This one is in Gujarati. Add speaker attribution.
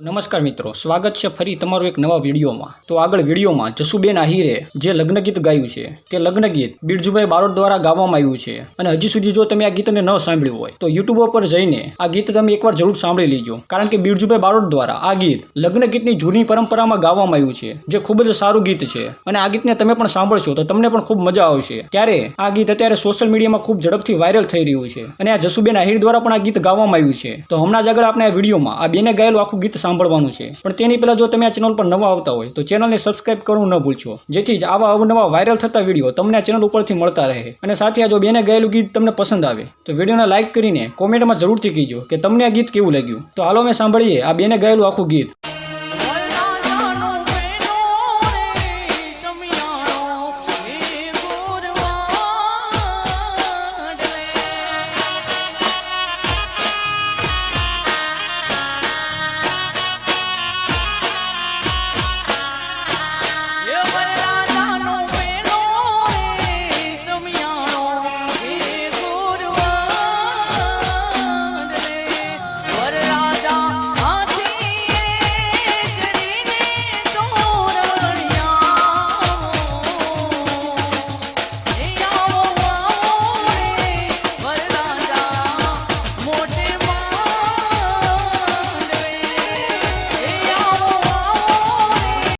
Speaker 1: નમસ્કાર મિત્રો, સ્વાગત છે ફરી તમારું એક નવા વિડીયોમાં. તો આગળ વિડીયોમાં જસુબેન આહિરે જે લગ્ન ગીત ગાયું છે, તે લગ્ન ગીત બિરજુભાઈ બારોટ દ્વારા ગાવામાં આવ્યું છે. અને હજી સુધી જો તમે આ ગીતને ન સાંભળ્યું હોય, તો યુટ્યુબ પર જઈને આ ગીત તમે એકવાર જરૂર સાંભળી લેજો. કારણ કે બિરજુભાઈ બારોટ દ્વારા આ ગીત લગ્ન ગીતની જૂની પરંપરામાં ગાવામાં આવ્યું છે, જે ખૂબ જ સારું ગીત છે. અને આ ગીતને તમે પણ સાંભળશો તો તમને પણ ખૂબ મજા આવશે. ત્યારે આ ગીત અત્યારે સોશિયલ મીડિયામાં ખૂબ ઝડપથી વાયરલ થઈ રહ્યું છે. અને આ જસુબેન આહિર દ્વારા પણ આ ગીત ગાવામાં આવ્યું છે. તો હમણાં જ આગળ આપણે આ વિડીયોમાં આ બેને ગાયેલું આખું ગીત સાંભળવાનું છે. પણ તેની પહેલાં જો તમે આ ચેનલ પર નવા આવતા હોય, તો ચેનલને સબસ્ક્રાઇબ કરવું ન ભૂલશો. જેથી જ આવા અવનવા વાયરલ થતા વીડિયો તમને આ ચેનલ ઉપરથી મળતા રહે. અને સાથે આ જો બેને ગાયેલું ગીત તમને પસંદ આવે, તો વિડીયોને લાઇક કરીને કોમેન્ટમાં જરૂરથી કહીજો કે તમને આ ગીત કેવું લાગ્યું? તો હાલો મેં સાંભળીએ આ બેને ગાયેલું આખું ગીત.